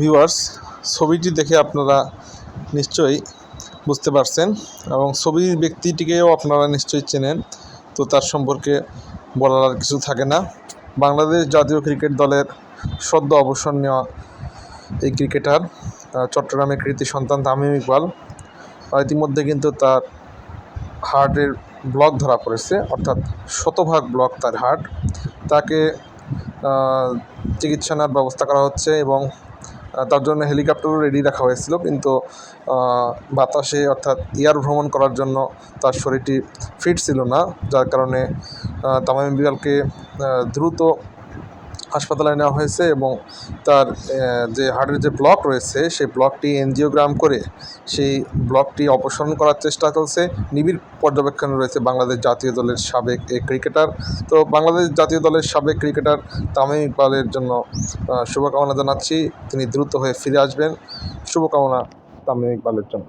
Viewers, ছবিটি দেখে আপনারা নিশ্চয়ই বুঝতে পারছেন এবং ছবির ব্যক্তিটিকেও আপনারা নিশ্চয়ই চেনেন। তো তার সম্পর্কে বলার আর কিছু থাকে না। বাংলাদেশ জাতীয় ক্রিকেট দলের সদ্য অবসর নেওয়া এই ক্রিকেটার চট্টগ্রামের কৃতি সন্তান তামিম ইকবাল ইতিমধ্যে কিন্তু তার হার্টের ব্লক ধরা পড়েছে, অর্থাৎ শতভাগ ব্লক তার হার্ট। তাকে চিকিৎসা নেওয়ার ব্যবস্থা করা হচ্ছে এবং তার জন্য হেলিকপ্টারও রেডি রাখা হয়েছিল, কিন্তু বাতাসে অর্থাৎ এয়ার ভ্রমণ করার জন্য তার শরীরটি ফিট ছিল না, যার কারণে তামিম ইকবালকে দ্রুত হাসপাতালে নেওয়া হয়েছে এবং তার যে হার্টের যে ব্লক রয়েছে, সেই ব্লকটি এনজিওগ্রাম করে সেই ব্লকটি অপসারণ করার চেষ্টা চলছে। নিবিড় পর্যবেক্ষণে রয়েছে বাংলাদেশ জাতীয় দলের সাবেক এই ক্রিকেটার। তো বাংলাদেশ জাতীয় দলের সাবেক ক্রিকেটার তামিম ইকবালের জন্য শুভকামনা জানাচ্ছি। তিনি দ্রুত হয়ে ফিরে আসবেন। শুভকামনা তামিম ইকবালের জন্য।